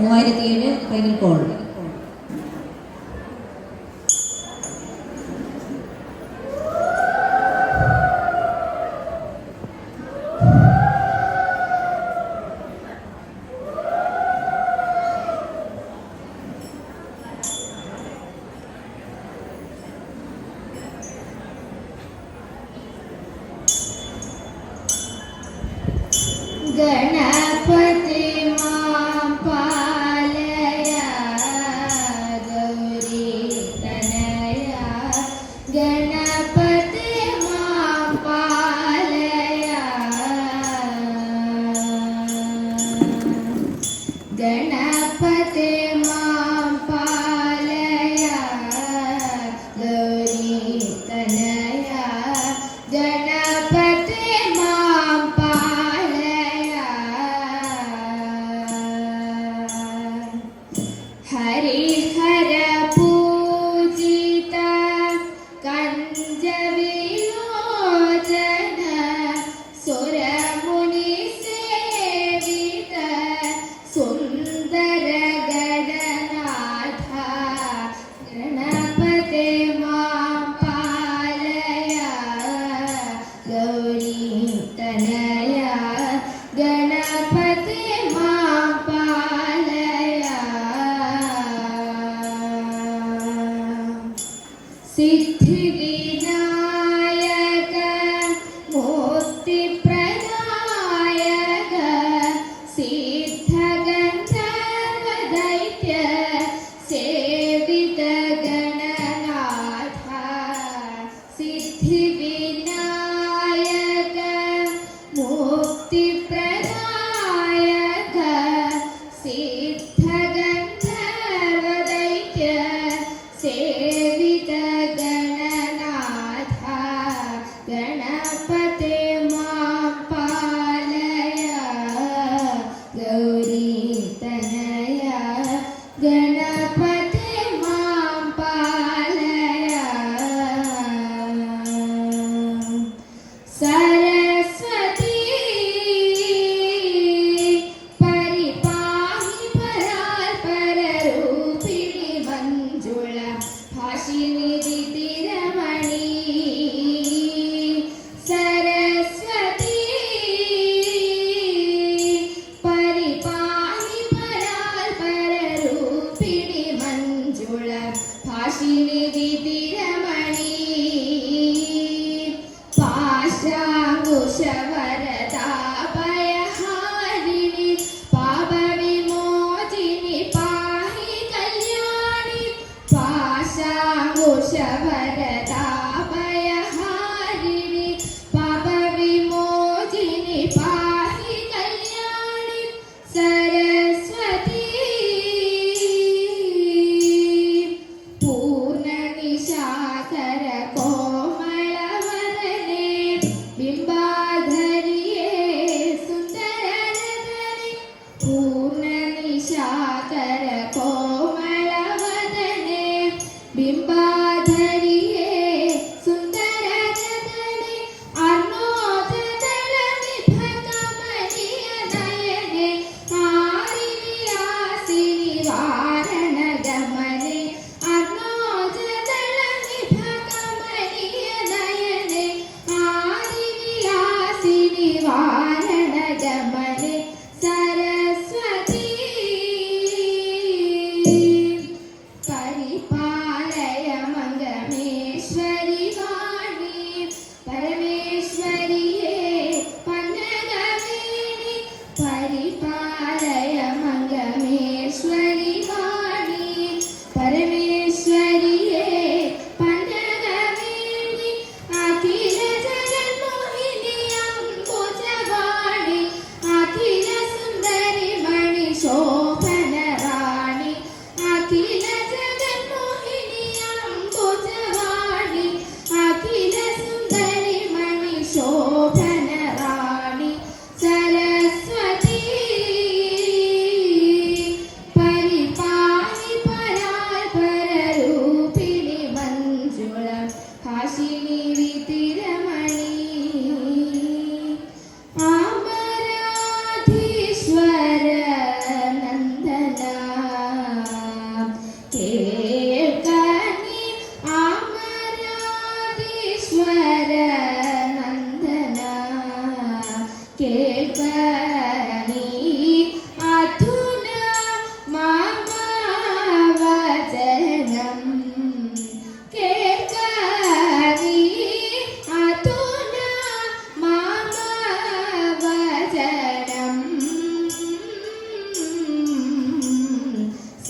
മൂവായിരത്തി ഏഴ് final call ഗണ Then se te 不舍不得到。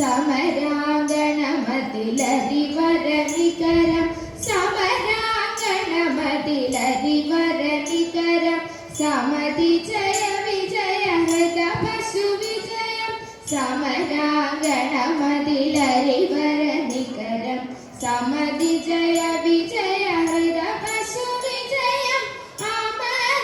സമരാങ്കണമതിലരിവരണികരം സമരാങ്കണമതിലരിവരണികരം സമതി ജയ വിജയ ഹൃദ പശു വിജയം സമരാങ്കണമതിലരിവരണികരം സമതി ജയ വിജയ പശു വിജയം അമരാധീശ്വര